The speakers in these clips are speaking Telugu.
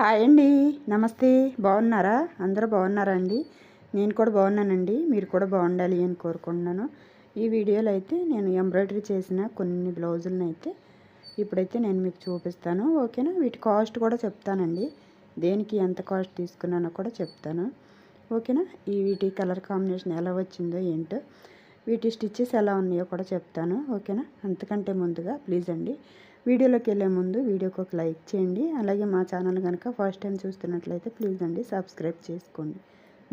హాయ్ అండి. నమస్తే. బాగున్నారా? అందరూ బాగున్నారా అండి? నేను కూడా బాగున్నానండి. మీరు కూడా బాగుండాలి అని కోరుకుంటున్నాను. ఈ వీడియోలో అయితే నేను ఎంబ్రాయిడరీ చేసిన కొన్ని బ్లౌజులను అయితే ఇప్పుడైతే నేను మీకు చూపిస్తాను. ఓకేనా? వీటి కాస్ట్ కూడా చెప్తానండి. దేనికి ఎంత కాస్ట్ తీసుకున్నానో కూడా చెప్తాను. ఓకేనా? ఈ వీటి కలర్ కాంబినేషన్ ఎలా వచ్చిందో ఏంటో వీటి స్టిచ్చెస్ ఎలా ఉన్నాయో కూడా చెప్తాను. ఓకేనా? అంతకంటే ముందుగా ప్లీజ్ అండి వీడియోలోకి వెళ్ళే ముందు వీడియోకి ఒక లైక్ చేయండి. అలాగే మా ఛానల్ కనుక ఫస్ట్ టైం చూస్తున్నట్లయితే ప్లీజ్ అండి సబ్స్క్రైబ్ చేసుకోండి.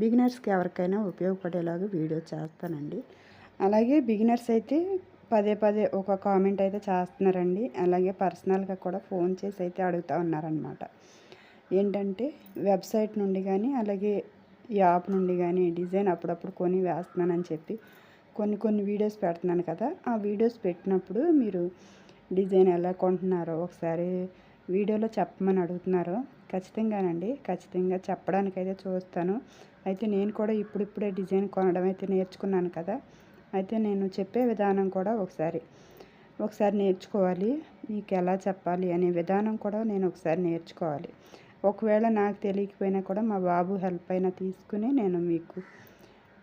బిగినర్స్కి ఎవరికైనా ఉపయోగపడేలాగా వీడియో చేస్తానండి. అలాగే బిగినర్స్ అయితే పదే పదే ఒక కామెంట్ అయితే చేస్తున్నారండి. అలాగే పర్సనల్గా కూడా ఫోన్ చేసి అయితే అడుగుతూ ఉన్నారనమాట ఏంటంటే వెబ్సైట్ నుండి కానీ అలాగే యాప్ నుండి కానీ డిజైన్ అప్పుడప్పుడు కొని వేస్తున్నానని చెప్పి కొన్ని కొన్ని వీడియోస్ పెడుతున్నాను కదా. ఆ వీడియోస్ పెట్టినప్పుడు మీరు డిజైన్ ఎలా కొంటున్నారో ఒకసారి వీడియోలో చెప్పమని అడుగుతున్నారు. ఖచ్చితంగానండి. ఖచ్చితంగా చెప్పడానికైతే చూస్తాను. అయితే నేను కూడా ఇప్పుడిప్పుడే డిజైన్ కొనడం అయితే నేర్చుకున్నాను కదా. అయితే నేను చెప్పే విధానం కూడా ఒకసారి ఒకసారి నేర్చుకోవాలి. మీకు ఎలా చెప్పాలి అనే విధానం కూడా నేను ఒకసారి నేర్చుకోవాలి. ఒకవేళ నాకు తెలియకపోయినా కూడా మా బాబు హెల్ప్ అయినా తీసుకుని నేను మీకు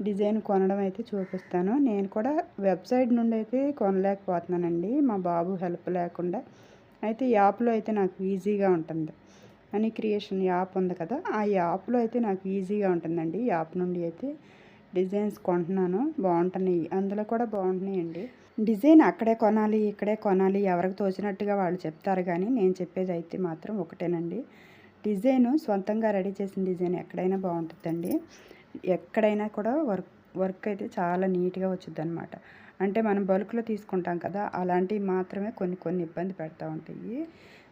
డిజైన్ కొనడం అయితే చూపిస్తాను. నేను కూడా వెబ్సైట్ నుండి అయితే కొనలేకపోతున్నానండి. మా బాబు హెల్ప్ లేకుండా. అయితే యాప్లో అయితే నాకు ఈజీగా ఉంటుంది. అని క్రియేషన్ యాప్ ఉంది కదా ఆ యాప్లో అయితే నాకు ఈజీగా ఉంటుందండి. యాప్ నుండి అయితే డిజైన్స్ కొంటున్నాను. బాగుంటున్నాయి. అందులో కూడా బాగుంటున్నాయండి. డిజైన్ అక్కడే కొనాలి ఇక్కడే కొనాలి ఎవరికి తోచినట్టుగా వాళ్ళు చెప్తారు కానీ నేను చెప్పేది అయితే మాత్రం ఒకటేనండి. డిజైన్ సొంతంగా రెడీ చేసిన డిజైన్ ఎక్కడైనా బాగుంటుందండి. ఎక్కడైనా కూడా వర్క్ వర్క్ అయితే చాలా నీట్గా వచ్చింది అనమాట అంటే మనం బల్క్లో తీసుకుంటాం కదా అలాంటివి మాత్రమే కొన్ని కొన్ని ఇబ్బంది పెడతా ఉంటాయి.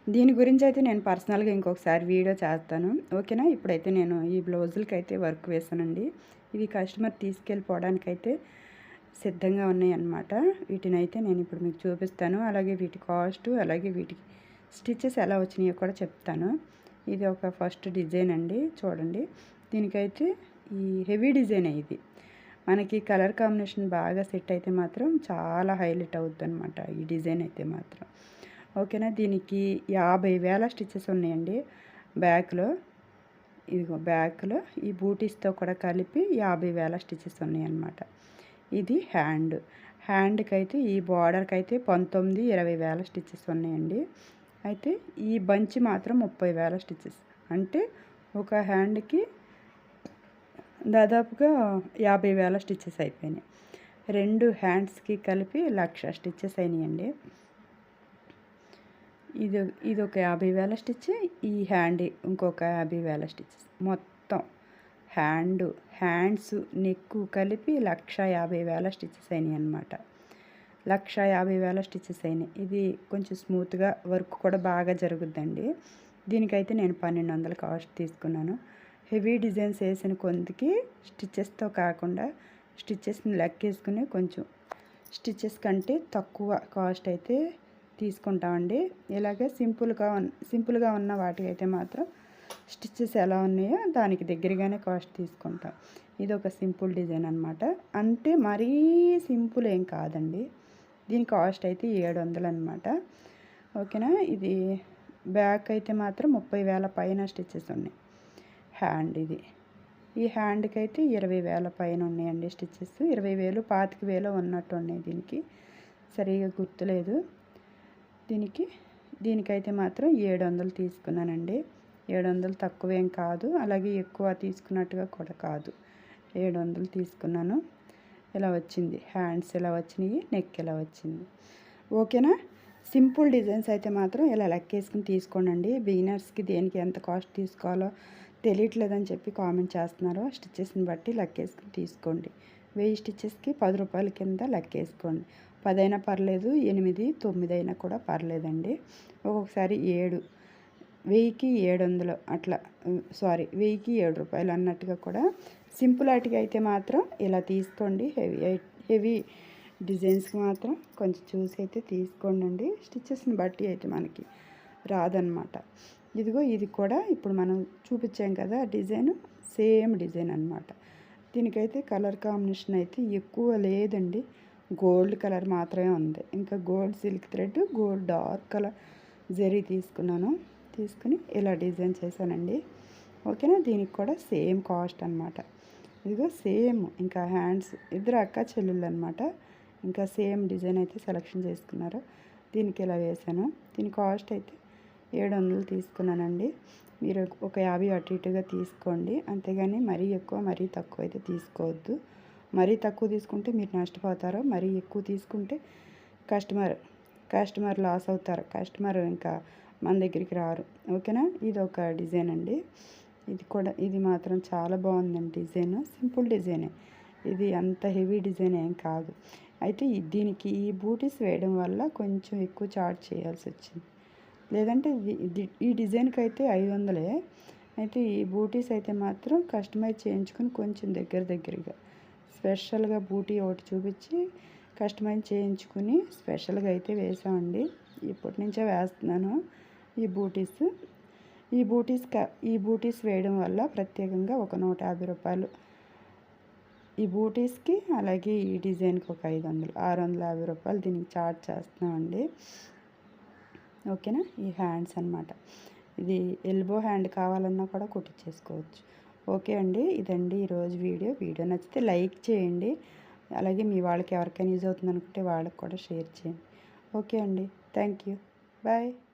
దీని గురించి అయితే నేను పర్సనల్గా ఇంకొకసారి వీడియో చేస్తాను. ఓకేనా? ఇప్పుడైతే నేను ఈ బ్లౌజులకి అయితే వర్క్ వేసానండి. ఇవి కస్టమర్ తీసుకెళ్ళిపోవడానికి అయితే సిద్ధంగా ఉన్నాయి అన్నమాట వీటిని అయితే నేను ఇప్పుడు మీకు చూపిస్తాను. అలాగే వీటి కాస్ట్ అలాగే వీటికి స్టిచ్చెస్ ఎలా వచ్చినాయో కూడా చెప్తాను. ఇది ఒక ఫస్ట్ డిజైన్ అండి చూడండి. దీనికైతే ఈ హెవీ డిజైన్ ఇది. మనకి కలర్ కాంబినేషన్ బాగా సెట్ అయితే మాత్రం చాలా హైలైట్ అవుద్ది అనమాట ఈ డిజైన్ అయితే మాత్రం. ఓకేనా? దీనికి యాభై వేల స్టిచ్చెస్ ఉన్నాయండి. బ్యాక్లో ఇదిగో బ్యాక్లో ఈ బూటీస్తో కూడా కలిపి యాభై వేల స్టిచ్చెస్ ఉన్నాయన్నమాట. ఇది హ్యాండ్. హ్యాండ్కి అయితే ఈ బార్డర్కి అయితే పంతొమ్మిది ఇరవై వేల స్టిచ్చెస్ ఉన్నాయండి. అయితే ఈ బంచి మాత్రం ముప్పై వేల స్టిచ్చెస్. అంటే ఒక హ్యాండ్కి దాదాపుగా యాభై వేల స్టిచ్చెస్ అయిపోయినాయి. రెండు హ్యాండ్స్కి కలిపి లక్ష స్టిచ్చెస్ అయినాయండి. ఇది ఇది ఒక యాభై వేల స్టిచ్ ఈ హ్యాండ్ ఇంకొక యాభై వేల స్టిచ్చెస్. మొత్తం హ్యాండ్ హ్యాండ్స్ నెక్కు కలిపి లక్ష యాభై వేల స్టిచ్చెస్ అయినాయి అనమాట లక్ష యాభై వేల స్టిచ్చెస్ అయినాయి. ఇది కొంచెం స్మూత్గా వర్క్ కూడా బాగా జరుగుద్దండి. దీనికైతే నేను పన్నెండు వందల కాస్ట్ తీసుకున్నాను. హెవీ డిజైన్స్ వేసిన కొందికి స్టిచ్చెస్తో కాకుండా స్టిచ్చెస్ని లెక్కేసుకుని కొంచెం స్టిచ్చెస్ కంటే తక్కువ కాస్ట్ అయితే తీసుకుంటామండి. ఇలాగే సింపుల్గా సింపుల్గా ఉన్న వాటికైతే మాత్రం స్టిచ్చెస్ ఎలా ఉన్నాయో దానికి దగ్గరగానే కాస్ట్ తీసుకుంటాం. ఇది ఒక సింపుల్ డిజైన్ అనమాట అంటే మరీ సింపుల్ ఏం కాదండి. దీని కాస్ట్ అయితే ఏడు వందలు అనమాట ఓకేనా? ఇది బ్యాక్ అయితే మాత్రం ముప్పై వేల పైన స్టిచ్చెస్ ఉన్నాయి. హ్యాండ్ ఇది. ఈ హ్యాండ్కి అయితే ఇరవై వేల పైన ఉన్నాయండి స్టిచ్చెస్. ఇరవై వేలు పాతిక వేలు ఉన్నట్టు ఉన్నాయి దీనికి. సరిగా గుర్తులేదు. దీనికి దీనికైతే మాత్రం ఏడు వందలు తీసుకున్నానండి. ఏడు వందలు తక్కువేం కాదు. అలాగే ఎక్కువ తీసుకున్నట్టుగా కూడా కాదు. ఏడు వందలు తీసుకున్నాను. ఇలా వచ్చింది? హ్యాండ్స్ ఇలా వచ్చినాయి? నెక్ ఇలా వచ్చింది? ఓకేనా? సింపుల్ డిజైన్స్ అయితే మాత్రం ఇలా లెక్కేసుకుని తీసుకోండి బిగినర్స్కి దేనికి ఎంత కాస్ట్ తీసుకోవాలో తెలియట్లేదని చెప్పి కామెంట్ చేస్తున్నారు. స్టిచ్చెస్ని బట్టి లెక్కేసుకుని తీసుకోండి. వెయ్యి స్టిచ్చెస్కి పది రూపాయల కింద లెక్కేసుకోండి. పదైనా పర్లేదు ఎనిమిది తొమ్మిది అయినా కూడా పర్లేదండి. ఒక్కొక్కసారి ఏడు వెయ్యికి ఏడు వందలు అట్లా సారీ వెయ్యికి ఏడు రూపాయలు అన్నట్టుగా కూడా సింపుల్ వాటికి అయితే మాత్రం ఇలా తీసుకోండి. హెవీ హెవీ డిజైన్స్కి మాత్రం కొంచెం చూసి అయితే తీసుకోండి స్టిచ్చెస్ని బట్టి అయితే మనకి రాదనమాట. ఇదిగో ఇది కూడా ఇప్పుడు మనం చూపించాం కదా డిజైన్ సేమ్ డిజైన్ అనమాట. దీనికైతే కలర్ కాంబినేషన్ అయితే ఎక్కువ లేదండి. గోల్డ్ కలర్ మాత్రమే ఉంది. ఇంకా gold silk thread gold dark colour zari తీసుకున్నాను. తీసుకుని ఇలా డిజైన్ చేశానండి. ఓకేనా? దీనికి కూడా సేమ్ కాస్ట్ అనమాట. ఇదిగో సేమ్ ఇంకా హ్యాండ్స్ ఇద్దరు అక్క చెల్లెళ్ళు అనమాట. ఇంకా సేమ్ డిజైన్ అయితే సెలెక్షన్ చేసుకున్నారు. దీనికి ఇలా వేసాను? దీని కాస్ట్ అయితే ఏడు వందలు తీసుకున్నానండి. మీరు ఒక యాభై అటు ఇటుగా తీసుకోండి. అంతేగాని మరీ ఎక్కువ మరీ తక్కువ అయితే తీసుకోవద్దు. మరీ తక్కువ తీసుకుంటే మీరు నష్టపోతారు. మరీ ఎక్కువ తీసుకుంటే కస్టమర్ కస్టమర్ లాస్ అవుతారు. కస్టమర్ ఇంకా మన దగ్గరికి రారు. ఓకేనా? ఇది ఒక డిజైన్ అండి. ఇది కూడా ఇది మాత్రం చాలా బాగుందండి డిజైన్. సింపుల్ డిజైనే. ఇది అంత హెవీ డిజైన్ ఏం కాదు. అయితే దీనికి ఈ బూటీస్ వేయడం వల్ల కొంచెం ఎక్కువ చార్జ్ చేయాల్సి వచ్చింది. లేదంటే ఈ డిజైన్కి అయితే ఐదు వందలే. అయితే ఈ బూటీస్ అయితే మాత్రం కస్టమైజ్ చేయించుకొని కొంచెం దగ్గర దగ్గరగా స్పెషల్గా బూటీ ఒకటి చూపించి కస్టమైజ్ చేయించుకుని స్పెషల్గా అయితే వేసామండి. ఇప్పటి నుంచే వేస్తున్నాను ఈ బూటీస్. ఈ బూటీస్ ఈ బూటీస్ వేయడం వల్ల ప్రత్యేకంగా ఒక నూట యాభై రూపాయలు ఈ బూటీస్కి అలాగే ఈ డిజైన్కి ఒక ఐదు వందలు ఆరు వందల యాభై రూపాయలు దీనికి చార్జ్ చేస్తున్నామండి ఓకేనా? ఈ హ్యాండ్స్ అన్నమాట. ఇది ఎల్బో హ్యాండ్ కావాలన్నా కూడా కుట్టించేసుకోవచ్చు ఓకే అండి ఇదండి ఈరోజు వీడియో. వీడియో నచ్చితే లైక్ చేయండి. అలాగే మీ వాళ్ళకి ఎవరికైనా యూజ్ అవుతుంది అనుకుంటే వాళ్ళకి కూడా షేర్ చేయండి. ఓకే అండి థ్యాంక్ యూ. బాయ్.